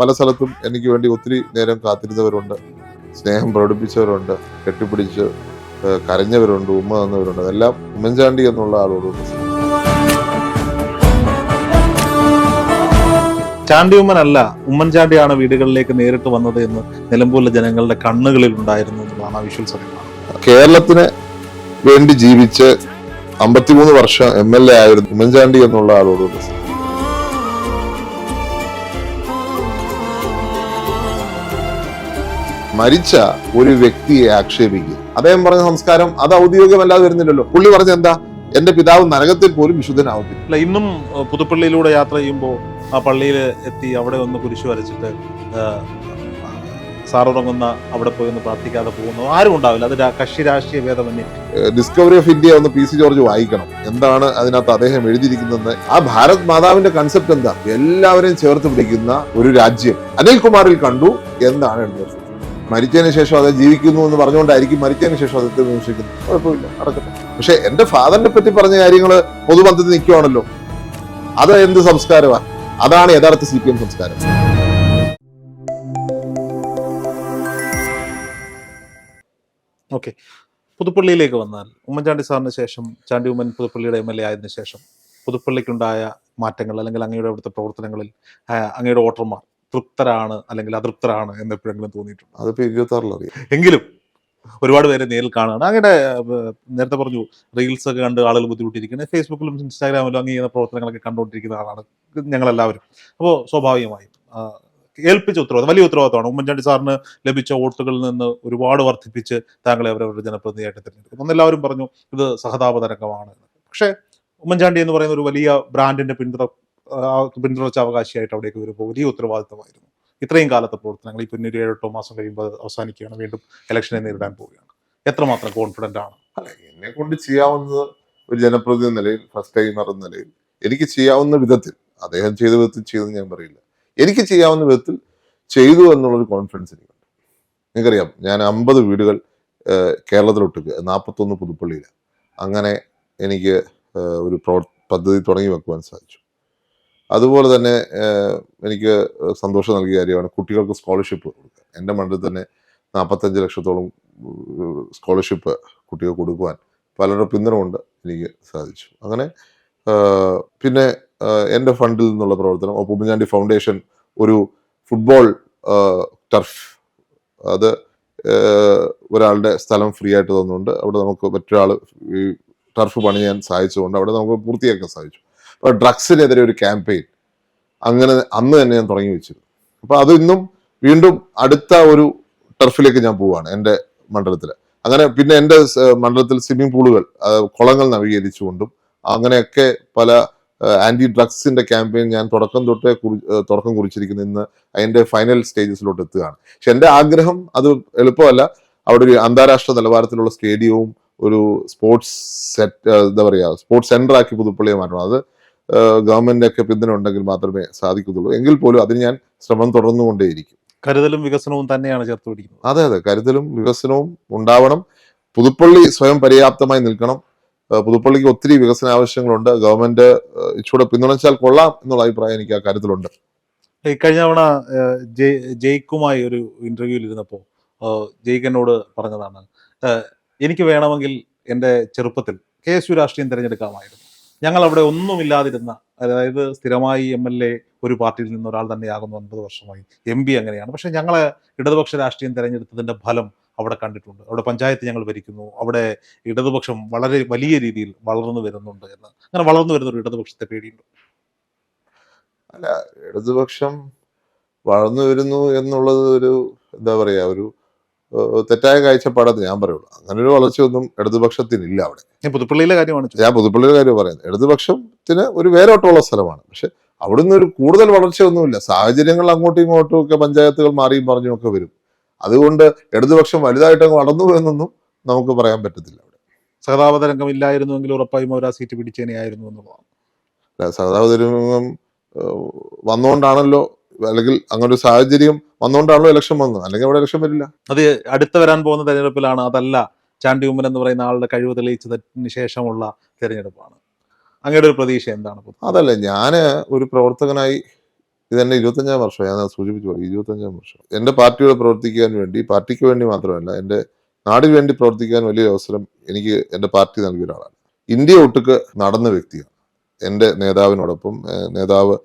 പല സ്ഥലത്തും എനിക്ക് വേണ്ടി ഒത്തിരി നേരം കാത്തിരുന്നവരുണ്ട്. സ്നേഹം പ്രകടിപ്പിച്ചവരുണ്ട് കെട്ടിപ്പിടിച്ച് കരഞ്ഞവരുണ്ട് ഉമ്മ തന്നവരുണ്ട്. അതെല്ലാം ഉമ്മൻചാണ്ടി എന്നുള്ള ആളോടുണ്ട് ചാണ്ടി ഉമ്മനല്ല ഉമ്മൻചാണ്ടിയാണ് വീടുകളിലേക്ക് നേരിട്ട് വന്നത് എന്ന് നിലമ്പൂരിലെ ജനങ്ങളുടെ കണ്ണുകളിൽ ഉണ്ടായിരുന്നു എന്നുള്ളതാണ് വിഷ്വൽ സത്യം. കേരളത്തിന് വേണ്ടി ജീവിച്ച് അമ്പത്തിമൂന്ന് വർഷം എം എൽ എ ആയിരുന്നു ഉമ്മൻചാണ്ടി എന്നുള്ള ആളോടുണ്ട് മരിച്ച ഒരു വ്യക്തിയെ ആക്ഷേപിക്കുക അദ്ദേഹം പറഞ്ഞ സംസ്കാരം അത് ഔദ്യോഗികമല്ലാതെ വരുന്നില്ലല്ലോ. പുള്ളി പറഞ്ഞ എന്താ? എന്റെ പിതാവ് നരകത്തിൽ പോലും വിശുദ്ധനാവത്തില്ല. അല്ല ഇന്നും പുതുപ്പള്ളിയിലൂടെ യാത്ര ചെയ്യുമ്പോൾ ആ പള്ളിയിൽ എത്തി അവിടെ ഒന്ന് കുരിശു വരച്ചിട്ട് സാറുറങ്ങുന്ന അവിടെ പോയി ഒന്ന് പ്രാർത്ഥിക്കാതെ പോകുന്നു. ആരും ഉണ്ടാവില്ല. അത് കക്ഷി രാഷ്ട്രീയ ഭേദമന്യേ ഡിസ്കവറി ഓഫ് ഇന്ത്യ ഒന്ന് പി സി ജോർജ് വായിക്കണം. എന്താണ് അതിനകത്ത് അദ്ദേഹം എഴുതിയിരിക്കുന്നത്? ആ ഭാരത് മാതാവിന്റെ കൺസെപ്റ്റ് എന്താ? എല്ലാവരെയും ചേർത്ത് പിടിക്കുന്ന ഒരു രാജ്യം. അനിൽകുമാറിൽ കണ്ടു. എന്താണ് എഴുതുന്നത് മരിച്ചതിന് ശേഷം അത് ജീവിക്കുന്നു എന്ന് പറഞ്ഞുകൊണ്ടായിരിക്കും മരിച്ചതിന് ശേഷം അദ്ദേഹത്തെ വിമർശിക്കുന്നത്. കുഴപ്പമില്ല നടക്കട്ടെ. പക്ഷെ എന്റെ ഫാദറിനെ പറ്റി പറഞ്ഞ കാര്യങ്ങൾ പൊതുബന്ധത്തിൽ നിൽക്കുവാണല്ലോ. അത് എന്ത് സംസ്കാരമാണ് അതാണ് യഥാർത്ഥ സി പി എം സംസ്കാരം. ഓക്കെ. പുതുപ്പള്ളിയിലേക്ക് വന്നാൽ ഉമ്മൻചാണ്ടി സാറിന് ശേഷം ചാണ്ടി ഉമ്മൻ പുതുപ്പള്ളിയുടെ എം എൽ എ ആയതിനു ശേഷം പുതുപ്പള്ളിക്കുണ്ടായ മാറ്റങ്ങൾ അല്ലെങ്കിൽ അങ്ങയുടെ അവിടുത്തെ പ്രവർത്തനങ്ങളിൽ അങ്ങയുടെ വോട്ടർമാർ തൃപ്തരാണ് അല്ലെങ്കിൽ അതൃപ്തരാണ് എന്ന് എപ്പോഴെങ്കിലും തോന്നിയിട്ടുണ്ട്? അതിപ്പോ ഇരുപത്തി ആറിൽ അറിയാം. എങ്കിലും ഒരുപാട് പേരെ നേരിൽ കാണാണ് അങ്ങനെ നേരത്തെ പറഞ്ഞു റീൽസ് ഒക്കെ കണ്ട് ആളുകൾ ബുദ്ധിമുട്ടിയിരിക്കുന്നത് ഫേസ്ബുക്കിലും ഇൻസ്റ്റാഗ്രാമിലും അങ്ങനെ ചെയ്യുന്ന പ്രവർത്തനങ്ങളൊക്കെ കണ്ടുകൊണ്ടിരിക്കുന്ന ആളാണ് ഞങ്ങളെല്ലാവരും. അപ്പോൾ സ്വാഭാവികമായും ഏൽപ്പിച്ച ഉത്തരവാദിത്തം വലിയ ഉത്തരവാദിത്തമാണ്. ഉമ്മൻചാണ്ടി സാറിന് ലഭിച്ച വോട്ടുകളിൽ നിന്ന് ഒരുപാട് വർദ്ധിപ്പിച്ച് താങ്കളെ അവരവരുടെ ജനപ്രതിനിധിയായിട്ട് തിരഞ്ഞെടുക്കും അന്ന് എല്ലാവരും പറഞ്ഞു ഇത് സഹതാപ തരംഗമാണ് പക്ഷേ ഉമ്മൻചാണ്ടി എന്ന് പറയുന്ന ഒരു വലിയ ബ്രാൻഡിന്റെ പിന്തുണ പിന്തുണച്ച അവകാശിയായിട്ട് അവിടേക്ക് വരുമ്പോൾ വലിയ ഉത്തരവാദിത്തമായിരുന്നു. ഇത്രയും കാലത്തെ പ്രവർത്തനങ്ങൾ ഇപ്പം ഇനി ഒരു ഏഴെട്ടോ മാസം കഴിയുമ്പോൾ അവസാനിക്കുകയാണ്. വീണ്ടും ഇലക്ഷനെ നേരിടാൻ പോവുകയാണ്. എത്രമാത്രം കോൺഫിഡന്റ് ആണ്? അല്ല എന്നെ കൊണ്ട് ചെയ്യാവുന്നത് ഒരു ജനപ്രതിനിധി നിലയിൽ ഫസ്റ്റ് ടൈമർ എന്ന നിലയിൽ എനിക്ക് ചെയ്യാവുന്ന വിധത്തിൽ അദ്ദേഹം ചെയ്ത വിധത്തിൽ ചെയ്തെന്ന് ഞാൻ പറയില്ല. എനിക്ക് ചെയ്യാവുന്ന വിധത്തിൽ ചെയ്തു എന്നുള്ളൊരു കോൺഫിഡൻസ് എനിക്കുണ്ട്. നിങ്ങൾക്കറിയാം ഞാൻ അമ്പത് വീടുകൾ കേരളത്തിലൊട്ടുക്ക് നാൽപ്പത്തൊന്ന് പുതുപ്പള്ളിയിൽ അങ്ങനെ എനിക്ക് ഒരു പ്രവർ പദ്ധതി തുടങ്ങി വെക്കുവാൻ സാധിച്ചു. അതുപോലെ തന്നെ എനിക്ക് സന്തോഷം നൽകിയ കാര്യമാണ് കുട്ടികൾക്ക് സ്കോളർഷിപ്പ് കൊടുക്കുക എന്റെ മണ്ഡലത്തിൽ തന്നെ നാൽപ്പത്തഞ്ച് ലക്ഷത്തോളം സ്കോളർഷിപ്പ് കുട്ടികൾക്ക് കൊടുക്കുവാൻ പലരുടെ പിന്തുണ കൊണ്ട് എനിക്ക് സാധിച്ചു. അങ്ങനെ പിന്നെ എന്റെ ഫണ്ടിൽ നിന്നുള്ള പ്രവർത്തനം ഒപ്പം ഉമ്മൻചാണ്ടി ഫൗണ്ടേഷൻ ഒരു ഫുട്ബോൾ ടർഫ്. അത് ഒരാളുടെ സ്ഥലം ഫ്രീ ആയിട്ട് തന്നുകൊണ്ട് അവിടെ നമുക്ക് മറ്റൊരാൾ ഈ ടർഫ് പണിയാൻ സഹായിച്ചുകൊണ്ട് അവിടെ നമുക്ക് പൂർത്തിയാക്കാൻ സാധിച്ചു. ഡ്രഗ്സിനെതിരെ ഒരു ക്യാമ്പയിൻ. അങ്ങനെ അന്ന് തന്നെ ഞാൻ തുടങ്ങി വെച്ചിരുന്നു. അപ്പോൾ അത് ഇന്നും വീണ്ടും അടുത്ത ഒരു ടർഫിലേക്ക് ഞാൻ പോവുകയാണ് എന്റെ മണ്ഡലത്തിൽ അങ്ങനെ പിന്നെ എന്റെ മണ്ഡലത്തിൽ സ്വിമ്മിംഗ് പൂളുകൾ കുളങ്ങൾ നവീകരിച്ചുകൊണ്ടും അങ്ങനെയൊക്കെ പല ആന്റി ഡ്രഗ്സിന്റെ ക്യാമ്പയിൻ ഞാൻ തുടക്കം തൊട്ടേ കുറി- തുടക്കം കുറിച്ചിരിക്കുന്ന. ഇന്ന് അതിന്റെ ഫൈനൽ സ്റ്റേജസിലോട്ട് എത്തുകയാണ്. പക്ഷെ എന്റെ ആഗ്രഹം അത് എളുപ്പമല്ല. അവിടെ ഒരു അന്താരാഷ്ട്ര നിലവാരത്തിലുള്ള സ്റ്റേഡിയവും ഒരു സ്പോർട്സ് സെറ്റ് എന്താ പറയുക സ്പോർട്സ് സെന്റർ ആക്കി പുതുപ്പള്ളിയെ മാറ്റണം. അത് ഗവൺമെന്റ് ഒക്കെ പിന്തുണ ഉണ്ടെങ്കിൽ മാത്രമേ സാധിക്കത്തുള്ളൂ. എങ്കിൽ പോലും അതിന് ഞാൻ ശ്രമം തുടർന്നുകൊണ്ടേയിരിക്കും. കരുതലും വികസനവും തന്നെയാണ് ചേർത്ത് പിടിക്കുന്നത്. അതെ അതെ. കരുതലും വികസനവും ഉണ്ടാവണം. പുതുപ്പള്ളി സ്വയം പര്യാപ്തമായി നിൽക്കണം. പുതുപ്പള്ളിക്ക് ഒത്തിരി വികസന ആവശ്യങ്ങളുണ്ട്. ഗവൺമെന്റ് ഇച്ചൂടെ പിന്തുണച്ചാൽ കൊള്ളാം എന്നുള്ള അഭിപ്രായം എനിക്ക് ആ കാര്യത്തിലുണ്ട് കഴിഞ്ഞ തവണ ജയ്ക്കുമായി ഒരു ഇന്റർവ്യൂവിൽ ഇരുന്നപ്പോൾ ജയ്ക്ക് എന്നോട് പറഞ്ഞതാണ് എനിക്ക് വേണമെങ്കിൽ എന്റെ ചെറുപ്പത്തിൽ കെ എസ് യു രാഷ്ട്രീയം തിരഞ്ഞെടുക്കാമായിരുന്നു. ഞങ്ങൾ അവിടെ ഒന്നുമില്ലാതിരുന്ന അതായത് സ്ഥിരമായി എം എൽ എ ഒരു പാർട്ടിയിൽ നിന്ന് ഒരാൾ തന്നെയാകുന്നു ഒൻപത് വർഷമായി. എം പി അങ്ങനെയാണ്. പക്ഷെ ഞങ്ങൾ ഇടതുപക്ഷ രാഷ്ട്രീയം തിരഞ്ഞെടുത്തതിന്റെ ഫലം അവിടെ കണ്ടിട്ടുണ്ട്. അവിടെ പഞ്ചായത്ത് ഞങ്ങൾ ഭരിക്കുന്നു. അവിടെ ഇടതുപക്ഷം വളരെ വലിയ രീതിയിൽ വളർന്നു വരുന്നുണ്ട് എന്ന്. അങ്ങനെ വളർന്നു വരുന്ന ഒരു ഇടതുപക്ഷത്തെ പേടിയുണ്ട്? അല്ല ഇടതുപക്ഷം വളർന്നു വരുന്നു എന്നുള്ളത് ഒരു എന്താ പറയുക ഒരു തെറ്റായ കാഴ്ചപ്പാടത്ത് ഞാൻ പറയുള്ളൂ. അങ്ങനെ ഒരു വളർച്ചയൊന്നും ഇടതുപക്ഷത്തിനില്ല അവിടെ. ഞാൻ പുതുപ്പള്ളിയിലെ കാര്യമാണ് ഞാൻ പുതുപ്പള്ളിയുടെ കാര്യം പറയുന്നത്. ഇടതുപക്ഷത്തിന് ഒരു വേരോട്ടമുള്ള സ്ഥലമാണ്. പക്ഷെ അവിടുന്ന് ഒരു കൂടുതൽ വളർച്ചയൊന്നുമില്ല. സാഹചര്യങ്ങൾ അങ്ങോട്ടും ഇങ്ങോട്ടും ഒക്കെ പഞ്ചായത്തുകൾ മാറിയും പറഞ്ഞും ഒക്കെ വരും. അതുകൊണ്ട് ഇടതുപക്ഷം വലുതായിട്ട് വളർന്നു എന്നൊന്നും നമുക്ക് പറയാൻ പറ്റത്തില്ല അവിടെ. സഹതാപത രംഗം ഇല്ലായിരുന്നുവെങ്കിൽ ഉറപ്പായും അവർ ആ സീറ്റ് പിടിച്ചേനെയായിരുന്നു എന്നുള്ളതാണ് സഹതാപതിരംഗം വന്നുകൊണ്ടാണല്ലോ അല്ലെങ്കിൽ അങ്ങനെ ഒരു സാഹചര്യം വന്നുകൊണ്ടാണല്ലോ ഇലക്ഷൻ വന്നത്. അല്ലെങ്കിൽ അവിടെ ഇലക്ഷൻ വരില്ല. അത് അടുത്ത വരാൻ പോകുന്ന തെരഞ്ഞെടുപ്പിലാണ് അതല്ല ചാണ്ടി ഉമ്മൻ എന്ന് പറയുന്ന ആളുടെ കഴിവ് തെളിയിച്ചതിന് ശേഷമുള്ള തെരഞ്ഞെടുപ്പാണ്. അങ്ങയുടെ ഒരു പ്രതീക്ഷ എന്താണ് അതല്ല ഞാൻ ഒരു പ്രവർത്തകനായി ഇത് എന്നെ ഇരുപത്തഞ്ചാം വർഷം ഞാൻ സൂചിപ്പിച്ചു പറയും ഇരുപത്തഞ്ചാം വർഷം. എന്റെ പാർട്ടിയോട് പ്രവർത്തിക്കാൻ വേണ്ടി പാർട്ടിക്ക് വേണ്ടി മാത്രമല്ല എന്റെ നാടിന് വേണ്ടി പ്രവർത്തിക്കാൻ വലിയ അവസരം എനിക്ക് എന്റെ പാർട്ടി നൽകിയ ഒരാളാണ്. ഇന്ത്യ ഒട്ടുക്ക് നടന്ന വ്യക്തിയാണ്. എന്റെ നേതാവിനോടൊപ്പം നേതാവ്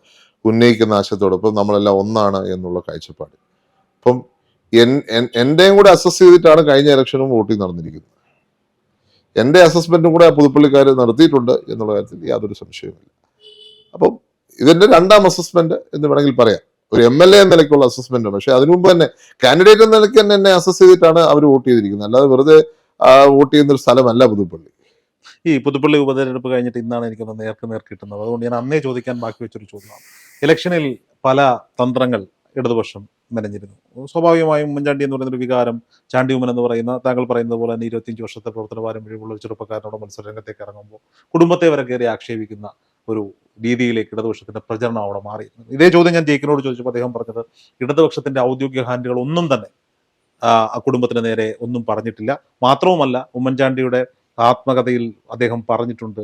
ഉന്നയിക്കുന്ന ആശയത്തോടൊപ്പം നമ്മളെല്ലാം ഒന്നാണ് എന്നുള്ള കാഴ്ചപ്പാട്. അപ്പം എൻ- എൻ- എന്റെയും കൂടെ അസസ് ചെയ്തിട്ടാണ് കഴിഞ്ഞ ഇലക്ഷനും വോട്ടിംഗ് നടന്നിരിക്കുന്നത്. എന്റെ അസസ്മെന്റും കൂടെ പുതുപ്പള്ളിക്കാർ നടത്തിയിട്ടുണ്ട് എന്നുള്ള കാര്യത്തിൽ യാതൊരു സംശയവുമില്ല. അപ്പം ഇതിന്റെ രണ്ടാം അസസ്മെന്റ് എന്ന് വേണമെങ്കിൽ പറയാം. ഒരു എം എൽ എ എന്ന നിലയ്ക്കുള്ള അസസ്മെന്റ് പക്ഷെ അതിനു മുമ്പ് തന്നെ കാൻഡിഡേറ്റ് എന്ന നിലയ്ക്ക് തന്നെ എന്നെ അസസ് ചെയ്തിട്ടാണ് അവർ വോട്ട് ചെയ്തിരിക്കുന്നത്. അല്ലാതെ വെറുതെ വോട്ട് ചെയ്യുന്ന ഒരു സ്ഥലമല്ല പുതുപ്പള്ളി. ഈ പുതുപ്പള്ളി ഉപതെരഞ്ഞെടുപ്പ് കഴിഞ്ഞിട്ട് ഇന്നാണ് എനിക്കൊന്ന് നേർക്ക് നേർ കിട്ടുന്നത്. അതുകൊണ്ട് ഞാൻ അന്നേ ചോദിക്കാൻ ബാക്കി വെച്ചൊരു ചോദ്യമാണ്. ഇലക്ഷനിൽ പല തന്ത്രങ്ങൾ ഇടതുപക്ഷം മെനഞ്ഞിരുന്നു. സ്വാഭാവികമായും ഉമ്മൻചാണ്ടി എന്ന് പറയുന്ന ഒരു വികാരം ചാണ്ടി ഉമ്മൻ എന്ന് പറയുന്ന താങ്കൾ പറയുന്നത് പോലെ തന്നെ ഇരുപത്തിയഞ്ച് വർഷത്തെ പ്രവർത്തന പാരമ്പര്യമുള്ള ഒരു ചെറുപ്പക്കാരനോട് മത്സര രംഗത്തേക്ക് ഇറങ്ങുമ്പോൾ കുടുംബത്തെ വരെ കയറി ആക്ഷേപിക്കുന്ന ഒരു രീതിയിലേക്ക് ഇടതുപക്ഷത്തിന്റെ പ്രചരണം അവിടെ മാറി. ഇതേ ചോദ്യം ഞാൻ ജയിക്കിനോട് ചോദിച്ചപ്പോൾ അദ്ദേഹം പറഞ്ഞത് ഇടതുപക്ഷത്തിന്റെ ഔദ്യോഗിക ഹാൻഡുകൾ ഒന്നും തന്നെ ആ കുടുംബത്തിന് നേരെ ഒന്നും പറഞ്ഞിട്ടില്ല. മാത്രവുമല്ല ഉമ്മൻചാണ്ടിയുടെ ആത്മകഥയിൽ അദ്ദേഹം പറഞ്ഞിട്ടുണ്ട്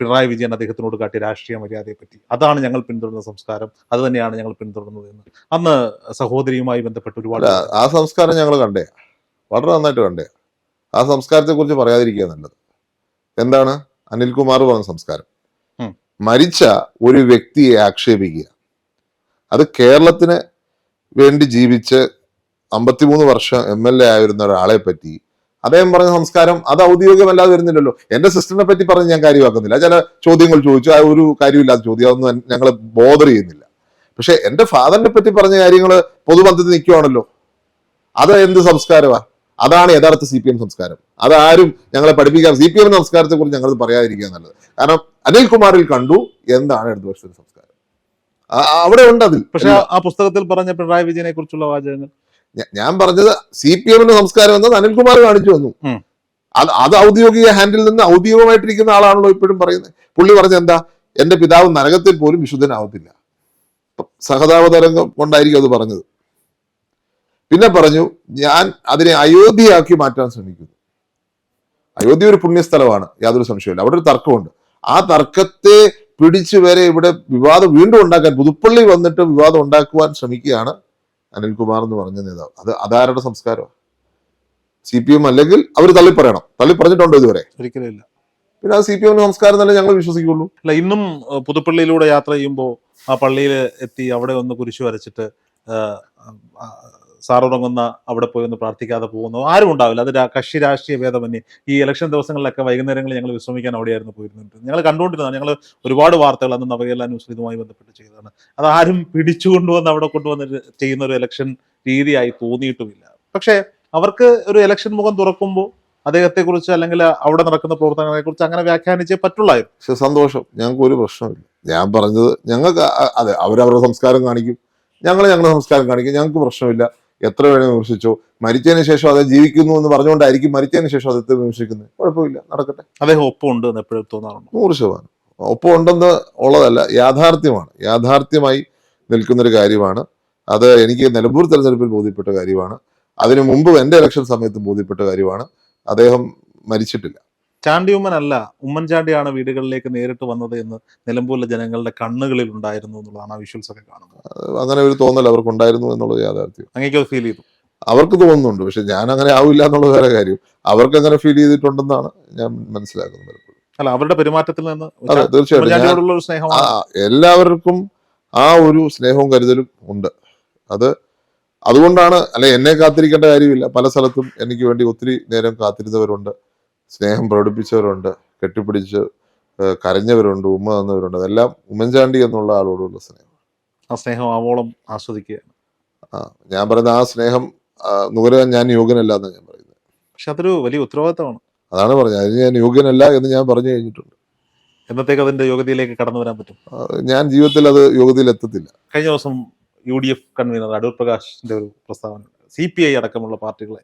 പിണറായി വിജയൻ അദ്ദേഹത്തിനോട് കാട്ടിയ രാഷ്ട്രീയ മര്യാദയെ പറ്റി അതാണ് ഞങ്ങൾ പിന്തുടരുന്ന സംസ്കാരം. അത് തന്നെയാണ് ഞങ്ങൾ പിന്തുടരുന്നത് എന്ന്. അന്ന് സഹോദരിയുമായി ബന്ധപ്പെട്ട് ഒരുപാട് ആ സംസ്കാരം ഞങ്ങൾ കണ്ടേ. വളരെ നന്നായിട്ട് കണ്ടേ. ആ സംസ്കാരത്തെ കുറിച്ച് പറയാതിരിക്കുക നല്ലത്. എന്താണ്? അനിൽകുമാർ പറഞ്ഞ സംസ്കാരം. മരിച്ച ഒരു വ്യക്തിയെ ആക്ഷേപിക്കുക. അത് കേരളത്തിന് വേണ്ടി ജീവിച്ച് അമ്പത്തിമൂന്ന് വർഷം എം എൽ എ ആയിരുന്ന ഒരാളെ പറ്റി അദ്ദേഹം പറഞ്ഞ സംസ്കാരം അത് ഔദ്യോഗികമല്ലാതെ വരുന്നില്ലല്ലോ. എന്റെ സിസ്റ്ററിനെ പറ്റി പറഞ്ഞ് ഞാൻ കാര്യമാക്കുന്നില്ല. ചില ചോദ്യങ്ങൾ ചോദിച്ചു. ആ ഒരു കാര്യമില്ലാത്ത ചോദ്യം. അതൊന്നും ഞങ്ങൾ ബോധർ ചെയ്യുന്നില്ല. പക്ഷെ എന്റെ ഫാദറിനെ പറ്റി പറഞ്ഞ കാര്യങ്ങൾ പൊതുബന്ധത്തിൽ നിൽക്കുവാണല്ലോ അത് എന്ത് സംസ്കാരമാ? അതാണ് യഥാർത്ഥ സി പി എം സംസ്കാരം. അതാരും ഞങ്ങളെ പഠിപ്പിക്കാൻ സി പി എം സംസ്കാരത്തെ കുറിച്ച് ഞങ്ങൾ പറയാതിരിക്കുക നല്ലത്. കാരണം അനിൽകുമാറിൽ കണ്ടു എന്താണ് ഇടതുപക്ഷത്തിന്റെ സംസ്കാരം. അവിടെ ഉണ്ട് അതിൽ പക്ഷെ ആ- പുസ്തകത്തിൽ പറഞ്ഞ പിണറായി വിജയനെ കുറിച്ചുള്ള വാചകങ്ങൾ. ഞാൻ പറഞ്ഞത് സി പി എമ്മിന്റെ സംസ്കാരം എന്നത് അനിൽകുമാർ കാണിച്ചു വന്നു അത് അത് ഔദ്യോഗിക ഹാൻഡിൽ നിന്ന് ഔദ്യോഗികമായിട്ടിരിക്കുന്ന ആളാണല്ലോ ഇപ്പോഴും പറയുന്നത്. പുള്ളി പറഞ്ഞ എന്താ? എന്റെ പിതാവ് നരകത്തിൽ പോലും വിശുദ്ധനാവത്തില്ല. സഹതാപതരംഗം കൊണ്ടായിരിക്കും അത് പറഞ്ഞത്. പിന്നെ പറഞ്ഞു ഞാൻ അതിനെ അയോധ്യയാക്കി മാറ്റാൻ ശ്രമിക്കുന്നു. അയോധ്യ ഒരു പുണ്യസ്ഥലമാണ് യാതൊരു സംശയമില്ല അവിടെ ഒരു തർക്കമുണ്ട്. ആ തർക്കത്തെ പിടിച്ചു വരെ ഇവിടെ വിവാദം വീണ്ടും ഉണ്ടാക്കാൻ പുതുപ്പള്ളി വന്നിട്ട് വിവാദം ഉണ്ടാക്കുവാൻ ശ്രമിക്കുകയാണ് അനിൽകുമാർ എന്ന് പറഞ്ഞ നേതാവ്. അത് അതാരുടെ സംസ്കാരമാണ് സി പി എം അല്ലെങ്കിൽ അവർ തള്ളിപ്പറയണം. തള്ളി പറഞ്ഞിട്ടുണ്ടോ ഇതുവരെ? ഒരിക്കലും ഇല്ല. പിന്നെ ആ സി പി എം സംസ്കാരം തന്നെ ഞങ്ങൾ വിശ്വസിക്കുള്ളൂ? അല്ല ഇന്നും പുതുപ്പള്ളിയിലൂടെ യാത്ര ചെയ്യുമ്പോൾ ആ പള്ളിയിൽ എത്തി അവിടെ ഒന്ന് കുരിശു വരച്ചിട്ട് ഏഹ്, ഉറങ്ങുന്ന അവിടെ പോയി ഒന്ന് പ്രാർത്ഥിക്കാതെ പോകുന്നു. ആരും ഉണ്ടാവില്ല. അത് കക്ഷി രാഷ്ട്രീയ ഭേദമന്യേ. ഈ ഇലക്ഷൻ ദിവസങ്ങളിലൊക്കെ വൈകുന്നേരങ്ങളിൽ ഞങ്ങൾ വിശ്രമിക്കാൻ അവിടെയായിരുന്നു പോയിരുന്നത്. ഞങ്ങൾ കണ്ടുകൊണ്ടിരുന്നത് ഞങ്ങൾ ഒരുപാട് വാർത്തകൾ അന്ന് നവകേരള ന്യൂസിൽ ഇതുമായി ബന്ധപ്പെട്ട് ചെയ്തതാണ്. അത് ആരും പിടിച്ചു കൊണ്ടുവന്ന് അവിടെ കൊണ്ടുവന്ന് ചെയ്യുന്ന ഒരു ഇലക്ഷൻ രീതിയായി തോന്നിയിട്ടുമില്ല. പക്ഷേ അവർക്ക് ഒരു ഇലക്ഷൻ മുഖം തുറക്കുമ്പോൾ അദ്ദേഹത്തെക്കുറിച്ച് അല്ലെങ്കിൽ അവിടെ നടക്കുന്ന പ്രവർത്തനങ്ങളെ കുറിച്ച് അങ്ങനെ വ്യാഖ്യാനിച്ചേ പറ്റുള്ളായിരുന്നു. സന്തോഷം. ഞങ്ങൾക്ക് ഒരു പ്രശ്നമില്ല ഞാൻ പറഞ്ഞത് ഞങ്ങൾക്ക് അതെ അവരവരുടെ സംസ്കാരം കാണിക്കും. ഞങ്ങൾ ഞങ്ങളുടെ സംസ്കാരം കാണിക്കും. ഞങ്ങൾക്ക് പ്രശ്നമില്ല. എത്ര വേണേ വിമർശിച്ചു? മരിച്ചതിന് ശേഷം അത് ജീവിക്കുന്നു എന്ന് പറഞ്ഞുകൊണ്ടായിരിക്കും മരിച്ചതിന് ശേഷം അദ്ദേഹത്തെ വിമർശിക്കുന്നത്? കുഴപ്പമില്ല നടക്കട്ടെ. അദ്ദേഹം ഒപ്പമുണ്ട് എന്ന് എപ്പോഴും തോന്നാറുണ്ട്. നൂറ് ശതമാനം. ഒപ്പം ഉണ്ടെന്ന് ഉള്ളതല്ല യാഥാർത്ഥ്യമാണ്. യാഥാർത്ഥ്യമായി നിൽക്കുന്നൊരു കാര്യമാണ്. അത് എനിക്ക് നിലമ്പൂർ തെരഞ്ഞെടുപ്പിൽ ബോധ്യപ്പെട്ട കാര്യമാണ്. അതിനു മുമ്പ് എന്റെ ഇലക്ഷൻ സമയത്ത് ബോധ്യപ്പെട്ട കാര്യമാണ്. അദ്ദേഹം മരിച്ചിട്ടില്ല. ചാണ്ടി ഉമ്മൻ അല്ല ഉമ്മൻചാണ്ടിയാണ് വീടുകളിലേക്ക് നേരിട്ട് വന്നത് എന്ന് നിലമ്പൂരിലെ ജനങ്ങളുടെ കണ്ണുകളിൽ ഉണ്ടായിരുന്നു എന്നുള്ളതാണ് ആ വിഷ്വൽസ് ഒക്കെ കാണുന്നത്. അങ്ങനെ ഒരു തോന്നൽ അവർക്ക് ഉണ്ടായിരുന്നു എന്നുള്ളത് യാഥാർത്ഥ്യം. അങ്ങേക്ക് അത് ഫീൽ ചെയ്തു. അവർക്ക് തോന്നുന്നുണ്ട് പക്ഷെ ഞാൻ അങ്ങനെ ആവില്ല എന്നുള്ള വേറെ കാര്യം. അവർക്ക് അങ്ങനെ ഫീൽ ചെയ്തിട്ടുണ്ടെന്നാണ് ഞാൻ മനസ്സിലാക്കുന്നത് അല്ല അവരുടെ പെരുമാറ്റത്തിൽ നിന്ന് അതെ തീർച്ചയായിട്ടും. എല്ലാവർക്കും ആ ഒരു സ്നേഹവും കരുതലും ഉണ്ട്. അത് അതുകൊണ്ടാണ് അല്ലെ എന്നെ കാത്തിരിക്കേണ്ട കാര്യമില്ല. പല സ്ഥലത്തും എനിക്ക് വേണ്ടി ഒത്തിരി നേരം കാത്തിരുന്നവരുണ്ട്. സ്നേഹം പ്രകടിപ്പിച്ചവരുണ്ട് കെട്ടിപ്പിടിച്ച് കരഞ്ഞവരുണ്ട് ഉമ്മ തന്നവരുണ്ട്. അതെല്ലാം ഉമ്മൻചാണ്ടി എന്നുള്ള ആളോടുള്ള സ്നേഹം. ആ സ്നേഹം ആവോളം ആസ്വദിക്കുക ആ ഞാൻ പറയുന്ന ആ സ്നേഹം നുകരാൻ ഞാൻ യോഗ്യനല്ല എന്ന് ഞാൻ പറയുന്നത്. പക്ഷെ അതൊരു വലിയ ഉത്തരവാദിത്തമാണ്. അതാണ് പറഞ്ഞത്. അതിന് ഞാൻ യോഗ്യനല്ല എന്ന് ഞാൻ പറഞ്ഞു കഴിഞ്ഞിട്ടുണ്ട്. എന്നത്തേക്ക് അതിന്റെ യോഗ്യതയിലേക്ക് കടന്നു വരാൻ പറ്റും? ഞാൻ ജീവിതത്തിൽ അത് യോഗ്യതയിൽ എത്തത്തില്ല. കഴിഞ്ഞ ദിവസം U D F convener Adoor പ്രകാശിന്റെ ഒരു പ്രസ്താവന സി പി ഐ അടക്കമുള്ള പാർട്ടികളെ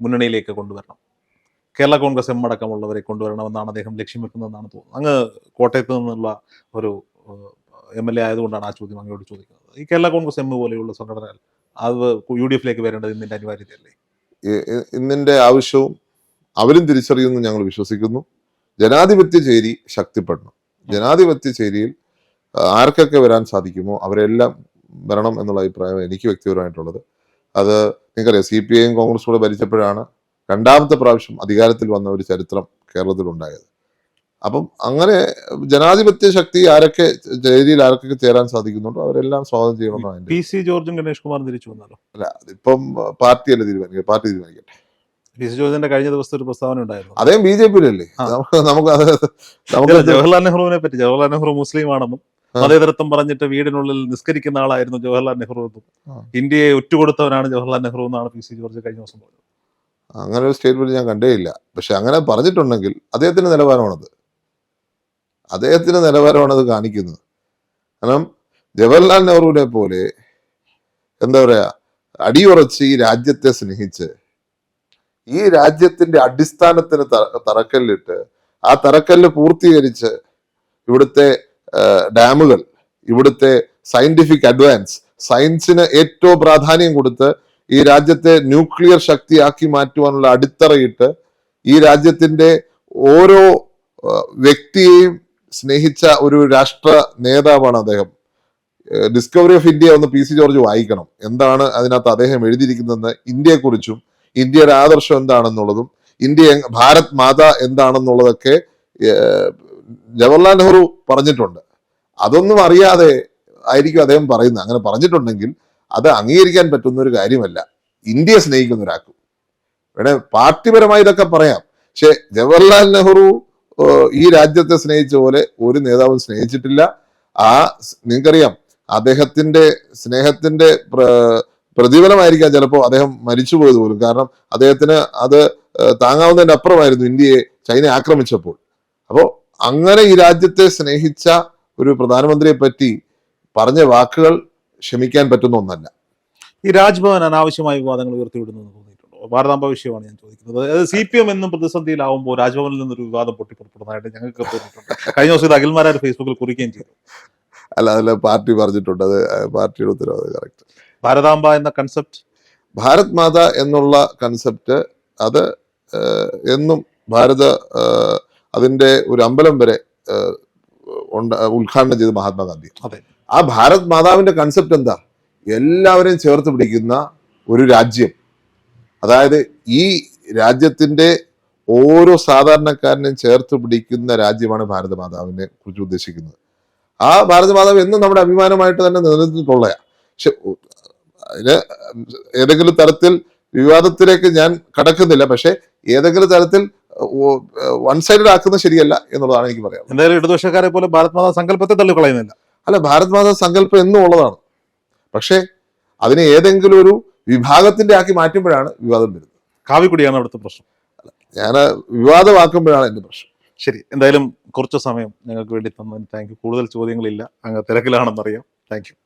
മുന്നണിയിലേക്ക് കൊണ്ടുവരണം. കേരള കോൺഗ്രസ് എം അടക്കമുള്ളവരെ കൊണ്ടുവരണമെന്നാണ് അദ്ദേഹം ലക്ഷ്യം വെക്കുന്നതെന്നാണ് തോന്നുന്നത്. അങ്ങ് കോട്ടയത്ത് നിന്നുള്ള ഒരു എം എൽ എ ആയതുകൊണ്ടാണ് ആ ചോദ്യം അങ്ങോട്ട് ചോദിക്കുന്നത്. ഈ കേരള കോൺഗ്രസ് എം പോലെയുള്ള സംഘടന അത് യു ഡി എഫിലേക്ക് വരേണ്ടത് ഇന്നിന്റെ അനിവാര്യതയല്ലേ? ഇ- ഇ- ഇന്നിന്റെ ആവശ്യവും അവരും തിരിച്ചറിയുമെന്ന് ഞങ്ങൾ വിശ്വസിക്കുന്നു. ജനാധിപത്യ ചേരി ശക്തിപ്പെടണം. ജനാധിപത്യ ചേരിയിൽ ആർക്കൊക്കെ വരാൻ സാധിക്കുമോ? അവരെല്ലാം വരണം എന്നുള്ള അഭിപ്രായം എനിക്ക് വ്യക്തിപരമായിട്ടുള്ളത്. അത് നിങ്ങൾക്കറിയാം സി പി ഐയും കോൺഗ്രസ് കൂടെ ഭരിച്ചപ്പോഴാണ് രണ്ടാമത്തെ പ്രാവശ്യം അധികാരത്തിൽ വന്ന ഒരു ചരിത്രം കേരളത്തിൽ ഉണ്ടായത് അപ്പം അങ്ങനെ ജനാധിപത്യ ശക്തി ആരൊക്കെ ജയിലിൽ ആരൊക്കെ ചേരാൻ സാധിക്കുന്നുണ്ടോ അവരെല്ലാം സ്വാഗതം ചെയ്യണമെന്നാണ് പി സി ജോർജും ഗണേഷ് കുമാറും തിരിച്ചു വന്നാലോ? അല്ല അതിപ്പം പാർട്ടിയല്ല തീരുമാനിക്കുക? പാർട്ടി തീരുമാനിക്കട്ടെ. പി സി ജോർജിന്റെ കഴിഞ്ഞ ദിവസത്തെ ഒരു പ്രസ്താവന ഉണ്ടായിരുന്നു. അതേ ബി ജെ പിയിലല്ലേ. നമുക്ക് നമുക്ക് അത് നമുക്ക് ഇല്ല, ജവഹർലാൽ നെഹ്റുവിനെ പറ്റി ജവഹർലാൽ നെഹ്റു മുസ്ലിം ആണെന്നും. മതേതരത്വം പറഞ്ഞിട്ട് വീടിനുള്ളിൽ നിസ്കരിക്കുന്ന ആളായിരുന്നു ജവഹർലാൽ നെഹ്റു എന്നും. ഇന്ത്യയെ ഒറ്റുകൊടുത്തവനാണ് ജവഹർലാൽ നെഹ്റു എന്നാണ് പി സി ജോർജ് കഴിഞ്ഞ ദിവസം പറഞ്ഞത്. അങ്ങനെ ഒരു സ്റ്റേറ്റ്മെന്റ് ഞാൻ കണ്ടേയില്ല. പക്ഷെ അങ്ങനെ പറഞ്ഞിട്ടുണ്ടെങ്കിൽ അദ്ദേഹത്തിന്റെ നിലവാരമാണത്. അദ്ദേഹത്തിന്റെ നിലവാരമാണത് കാണിക്കുന്നത്. കാരണം ജവഹർലാൽ നെഹ്റുവിനെ പോലെ എന്താ പറയാ അടിയുറച്ച് ഈ രാജ്യത്തെ സ്നേഹിച്ച് ഈ രാജ്യത്തിന്റെ അടിസ്ഥാനത്തിന് തറക്കല്ലിട്ട് ആ തറക്കല്ല് പൂർത്തീകരിച്ച് ഇവിടുത്തെ ഡാമുകൾ ഇവിടുത്തെ സയന്റിഫിക് അഡ്വാൻസ് സയൻസിന് ഏറ്റവും പ്രാധാന്യം കൊടുത്ത് ഈ രാജ്യത്തെ ന്യൂക്ലിയർ ശക്തിയാക്കി മാറ്റുവാനുള്ള അടിത്തറയിട്ട് ഈ രാജ്യത്തിന്റെ ഓരോ വ്യക്തിയെയും സ്നേഹിച്ച ഒരു രാഷ്ട്ര നേതാവാണ് അദ്ദേഹം. ഡിസ്കവറി ഓഫ് ഇന്ത്യ ഒന്ന് പി സി ജോർജ് വായിക്കണം. എന്താണ് അതിനകത്ത് അദ്ദേഹം എഴുതിയിരിക്കുന്നതെന്ന് ഇന്ത്യയെക്കുറിച്ചും ഇന്ത്യയുടെ ആദർശം എന്താണെന്നുള്ളതും ഇന്ത്യ ഭാരത് മാത എന്താണെന്നുള്ളതൊക്കെ ജവഹർലാൽ നെഹ്റു പറഞ്ഞിട്ടുണ്ട്. അതൊന്നും അറിയാതെ ആയിരിക്കും അദ്ദേഹം പറയുന്നത്. അങ്ങനെ പറഞ്ഞിട്ടുണ്ടെങ്കിൽ അത് അംഗീകരിക്കാൻ പറ്റുന്ന ഒരു കാര്യമല്ല. ഇന്ത്യയെ സ്നേഹിക്കുന്ന ഒരാൾക്ക്. വേണേ പാർട്ടിപരമായി ഇതൊക്കെ പറയാം. പക്ഷെ ജവഹർലാൽ നെഹ്റു ഈ രാജ്യത്തെ സ്നേഹിച്ച പോലെ ഒരു നേതാവും സ്നേഹിച്ചിട്ടില്ല. ആ നിങ്ങൾക്കറിയാം അദ്ദേഹത്തിന്റെ സ്നേഹത്തിന്റെ പ്ര- പ്രതിഫലമായിരിക്കാം ചിലപ്പോൾ അദ്ദേഹം മരിച്ചുപോയത് പോലും. കാരണം അദ്ദേഹത്തിന് അത് താങ്ങാവുന്നതിന്റെ അപ്പുറമായിരുന്നു ഇന്ത്യയെ ചൈന ആക്രമിച്ചപ്പോൾ. അപ്പോൾ അങ്ങനെ ഈ രാജ്യത്തെ സ്നേഹിച്ച ഒരു പ്രധാനമന്ത്രിയെ പറ്റി പറഞ്ഞ വാക്കുകൾ ക്ഷമിക്കാൻ പറ്റുന്ന ഒന്നല്ല. ഈ രാജ്ഭവൻ അനാവശ്യമായ വിവാദങ്ങൾ ഉയർത്തിവിടുന്നു തോന്നിയിട്ടുണ്ടോ. ഭാരതാംബ വിഷയമാണ് ഞാൻ ചോദിക്കുന്നത്. അതായത് സി പി എം എന്നും പ്രതിസന്ധിയിലാവുമ്പോൾ രാജ്ഭവനിൽ നിന്നൊരു വിവാദം പൊട്ടിപ്പുറപ്പെടുന്നതായിട്ട് ഞങ്ങൾക്ക് തോന്നിയിട്ടുണ്ട്. കഴിഞ്ഞ ദിവസം ഇത് അഖിൽമാരാർ ഫേസ്ബുക്കിൽ കുറിക്കുകയും ചെയ്തു. അല്ല അതിൽ പാർട്ടി പറഞ്ഞിട്ടുണ്ട്. അത് പാർട്ടിയുടെ ഉത്തരവാദിത്വം കറക്റ്റ് ഭാരതാംബ എന്ന കൺസെപ്റ്റ് ഭാരത് മാത എന്നുള്ള കൺസെപ്റ്റ് അത് എന്നും ഭാരത അതിന്റെ അതിന്റെ ഒരു അമ്പലം വരെ ഉദ്ഘാടനം ചെയ്ത് മഹാത്മാഗാന്ധി. അതെ. ആ ഭാരത് മാതാവിന്റെ കൺസെപ്റ്റ് എന്താ? എല്ലാവരെയും ചേർത്ത് പിടിക്കുന്ന ഒരു രാജ്യം. അതായത് ഈ രാജ്യത്തിന്റെ ഓരോ സാധാരണക്കാരനെയും ചേർത്ത് പിടിക്കുന്ന രാജ്യമാണ് ഭാരത മാതാവിനെ കുറിച്ച് ഉദ്ദേശിക്കുന്നത്. ആ ഭാരത മാതാവ് എന്നും നമ്മുടെ അഭിമാനമായിട്ട് തന്നെ നിലനിന്നിട്ടുള്ള പക്ഷെ അതിന് ഏതെങ്കിലും തരത്തിൽ വിവാദത്തിലേക്ക് ഞാൻ കടക്കുന്നില്ല. പക്ഷെ ഏതെങ്കിലും തരത്തിൽ വൺ സൈഡഡ് ആക്കുന്നത് ശരിയല്ല എന്നുള്ളതാണ് എനിക്ക് പറയാം എന്തായാലും ഇടതുപക്ഷക്കാരെ പോലെ ഭാരത് മാതാവ് സങ്കല്പത്തെ തള്ളിക്കളയുന്നില്ല. അല്ല ഭാരത് മാതാ സങ്കല്പം എന്നും ഉള്ളതാണ്. പക്ഷേ അതിനെ ഏതെങ്കിലും ഒരു വിഭാഗത്തിന്റെ ആക്കി മാറ്റുമ്പോഴാണ് വിവാദം വരുന്നത്. കാവിക്കുടിയാണ് അവിടുത്തെ പ്രശ്നം. ഞാൻ വിവാദമാക്കുമ്പോഴാണ് എന്റെ പ്രശ്നം. ശരി എന്തായാലും കുറച്ച് സമയം ഞങ്ങൾക്ക് വേണ്ടി തന്നതിന് താങ്ക് യു. കൂടുതൽ ചോദ്യങ്ങളില്ല. അങ്ങ് തിരക്കിലാണെന്നറിയാം. Thank you.